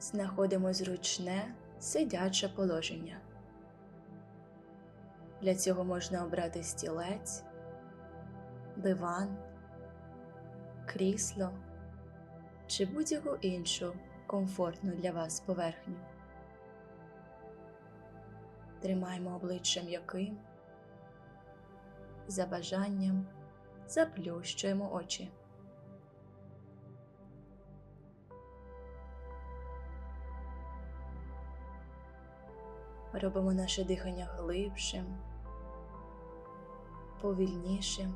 знаходимо зручне сидяче положення. Для цього можна обрати стілець, диван, крісло чи будь-яку іншу комфортну для вас поверхню. Тримаємо обличчя м'яким, за бажанням заплющуємо очі. Робимо наше дихання глибшим, повільнішим,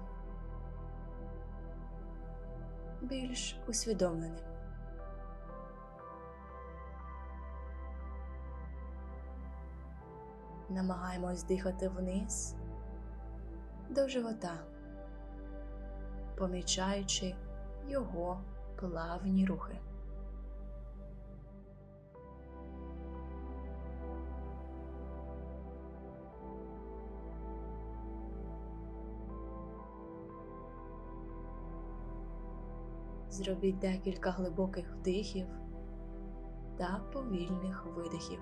більш усвідомленим. Намагаємось дихати вниз до живота, помічаючи його плавні рухи. Зробіть декілька глибоких вдихів та повільних видихів.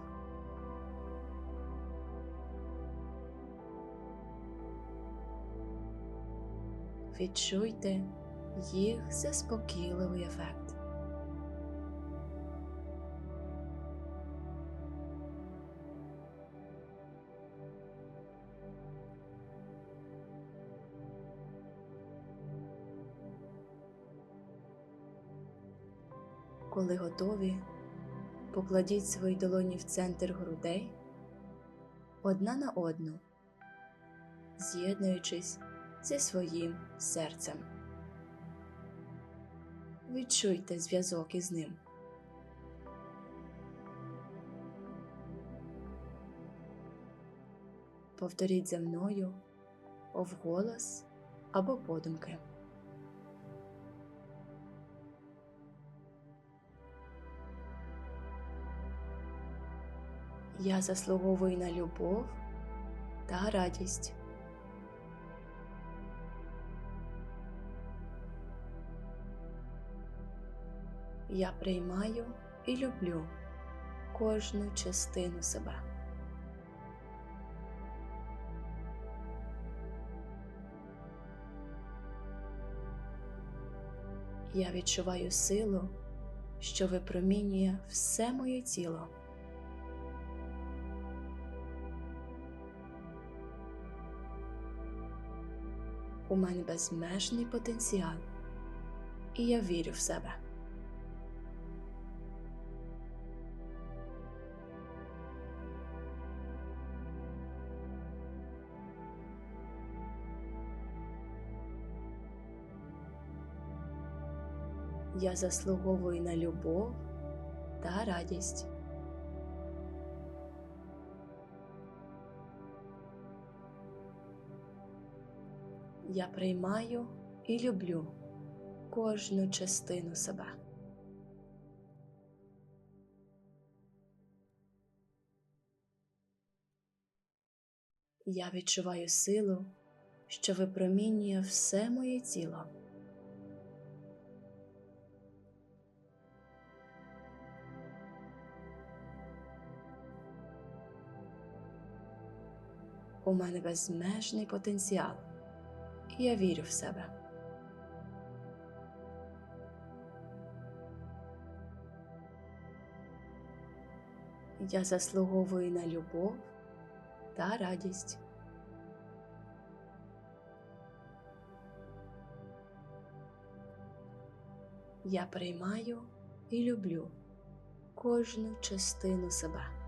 Відчуйте їх заспокійливий ефект. Коли готові, покладіть свої долоні в центр грудей одна на одну, з'єднуючись зі своїм серцем. Відчуйте зв'язок із ним. Повторіть за мною вголос або подумки. Я заслуговую на любов та радість. Я приймаю і люблю кожну частину себе. Я відчуваю силу, що випромінює все моє тіло. У мене безмежний потенціал, і я вірю в себе. Я заслуговую на любов та радість. Я приймаю і люблю кожну частину себе. Я відчуваю силу, що випромінює все моє тіло. У мене безмежний потенціал, я вірю в себе. Я заслуговую на любов та радість. Я приймаю і люблю кожну частину себе.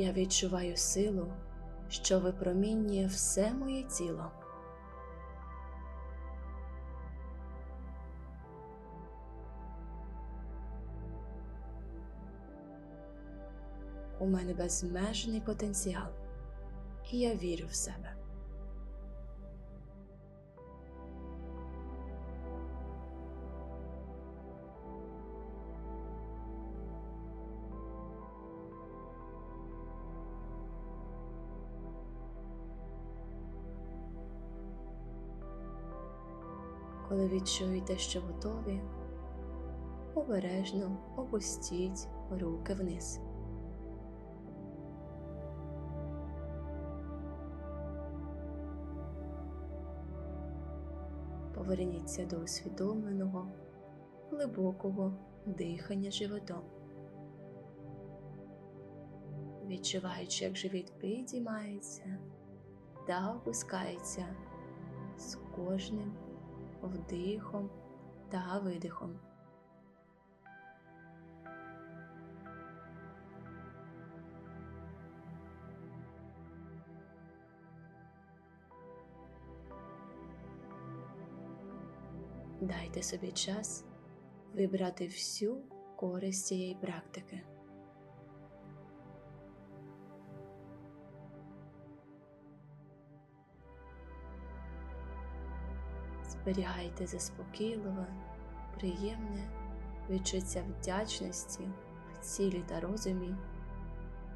Я відчуваю силу, що випромінює все моє тіло. У мене безмежний потенціал, і я вірю в себе. Коли відчуєте, що готові, обережно опустіть руки вниз. Поверніться до усвідомленого, глибокого дихання животом. Відчуваючи, як живіт підіймається та опускається з кожним вдихом та видихом. Дайте собі час вибрати всю користь цієї практики. Зберігайте заспокійливе, приємне відчуття вдячності в цілі та розумі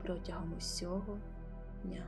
протягом усього дня.